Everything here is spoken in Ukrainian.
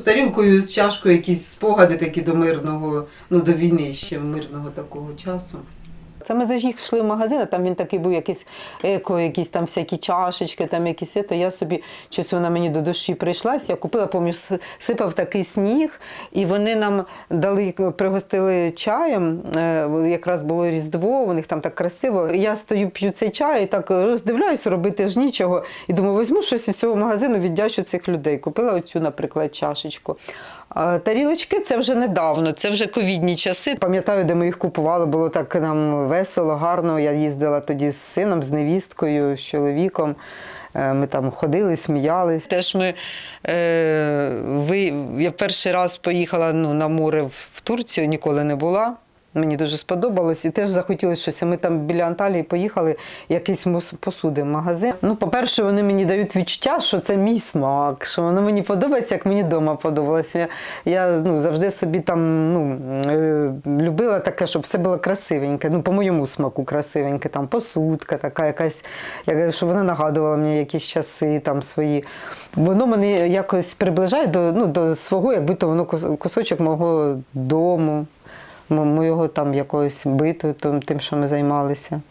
з тарілкою, з чашкою, якісь спогади такі до мирного, ну до війни ще мирного такого часу. Це ми зайшли в магазин, а там він такий був якийсь еко, якісь там всякі чашечки, там якісь то я собі щось вона мені до душі прийшлась. Я купила, пам'ятаю, сипав такий сніг, і вони нам дали, пригостили чаєм. е, Якраз було Різдво, у них там так красиво. Я стою, п'ю цей чай і так роздивляюся, робити ж нічого. І думаю, візьму щось із цього магазину, віддячу цих людей. Купила оцю, наприклад, чашечку. Тарілочки це вже недавно, це вже ковідні часи. Пам'ятаю, де ми їх купували, було так нам весело, гарно. Я їздила тоді з сином, з невісткою, з чоловіком. Е, Ми там ходили, сміялись. Теж ми е, ви, я перший раз поїхала ну, на море в- в Турцію, ніколи не була. Мені дуже сподобалось і теж захотілося щось. Ми там біля Анталії поїхали, якийсь посуди магазин. Ну, по-перше, вони мені дають відчуття, що це мій смак, що воно мені подобається, як мені вдома подобалося. Я, я ну, завжди собі там ну, е, любила таке, щоб все було красивеньке. Ну, по моєму смаку красивеньке, там посудка, така якась, як, щоб вона нагадувала мені якісь часи там свої. Воно мене якось приближає до, ну, до свого, якби то воно кус- кусочок мого дому мо- його там якоюсь тим, тим, що ми займалися.